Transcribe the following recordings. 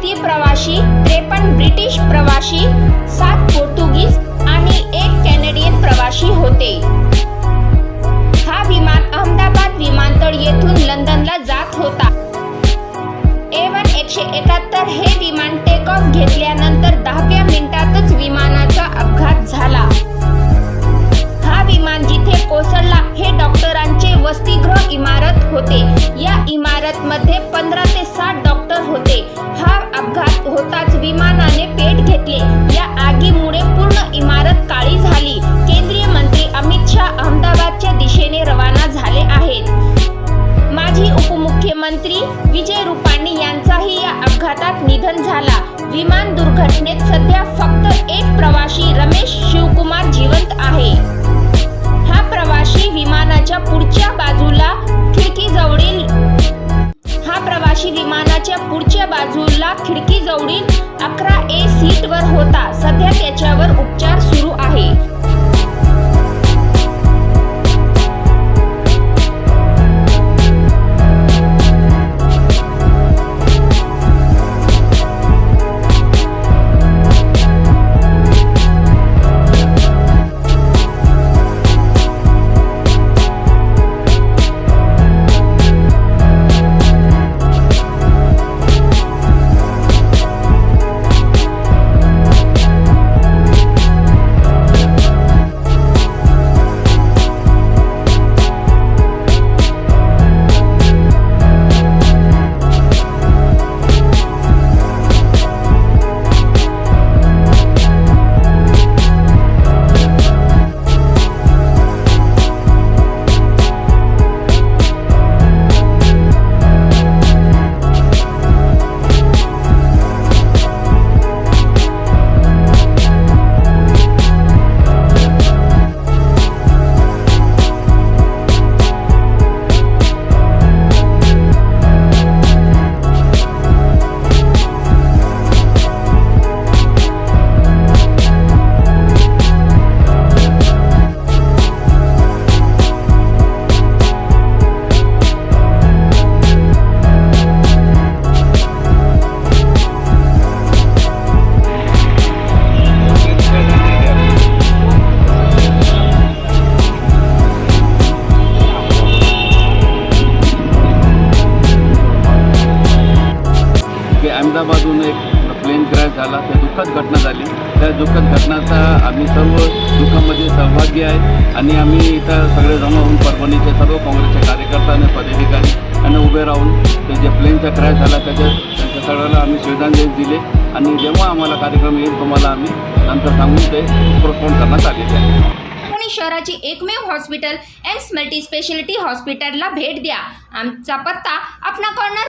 भारतीय प्रवासी त्रेपन्न ब्रिटिश प्रवासी सात पोर्तुगीज आणि एक कॅनेडियन प्रवासी होते. हा विमान अहमदाबाद विमानतळ येथून लंडनला जात होता. एवन एकशे एकाहत्तर हे विमान टेक ऑफ घेतल्यानंतर दहाव्या मिनिटातच विमानाचा अपघात झाला. हा विमान जिथे कोसळला हे डॉक्टरांचे वसतिगृह इमारत होते. या इमारत मध्ये पंधरा ते साठ डॉक्टर होते. खिडकीजवळील अकरा ए सीटवर होता. सध्या त्याच्यावर उपचार सुरू आहे. की एक प्लेन क्रॅश झाला. त्या दुःखद घटना झाली. त्या दुःखद घटनाचा आम्ही सर्व दुःखामध्ये सहभागी आहे. आणि आम्ही इथं सगळे जमा होऊन परभणीचे सर्व काँग्रेसचे कार्यकर्ता आणि पदाधिकारी यांना उभे राहून ते जे प्लेनचा क्रॅश झाला त्याच्या त्यांच्या सगळ्याला आम्ही श्रद्धांजली दिले. आणि जेव्हा आम्हाला कार्यक्रम येईल तुम्हाला आम्ही नंतर सांगून ते पोस्टपोन करण्यात आलेले आहे. पुणे शहराची एकमेव हॉस्पिटल एम्स मल्टी स्पेशालिटी हॉस्पिटलला भेट द्या. आमचा पत्ता आपणा कॉर्नर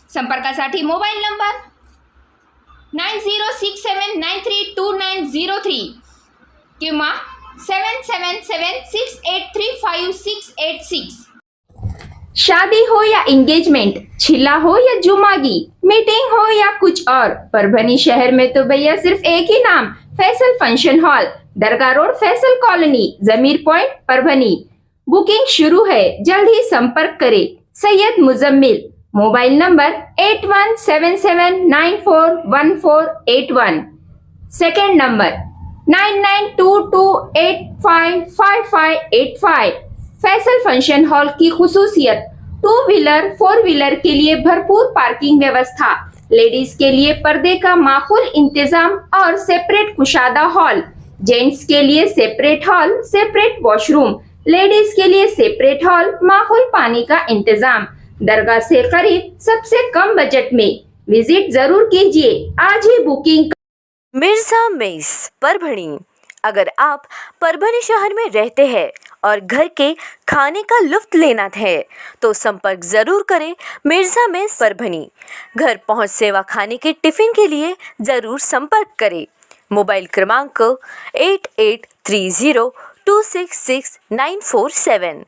संपर्कासाठी mobile number nine zero six seven nine three two nine zero three किंवा seven seven seven six eight three five six eight six. शादी हो या एंगेजमेंट छिला हो या जुमागी मीटिंग हो या कुछ और। परभनी शहर में तो भैया सिर्फ़ एक ही नाम, Faisal function hall Dargah road, Faisal colony Zameer point Parbhani booking शुरू है, जल्द ही संपर्क करें, Syed Muzammil. Mobile number eight one seven seven nine four one four eight one. Second number nine nine two two eight five five five eight five. Faisal function hall की खुसूसियत two wheeler four wheeler के लिए भरपूर parking व्यवस्था। Ladies के लिए पर्दे का माकूल इंतज़ाम और सेपरेट कुशादा हॉल। जेंट्स के लिए separate hall, separate washroom. Ladies के लिए सेपरेट हॉल माहौल पानी का इंतज़ाम। दरगाह से करीब सबसे कम बजट में। विज़िट ज़रूर कीजिए। आज ही बुकिंग मिर्ज़ा मेस, परभणी। अगर आप परभणी शहर में रहते हैं और घर के खाने का लुफ्त लेना है तो संपर्क ज़रूर करें मिर्ज़ा मेस, परभणी। घर पहुँच सेवा खाने के टिफ़िन के लिए ज़रूर संपर्क करें। मोबाइल क्रमांक eight eight three zero two six six nine four seven.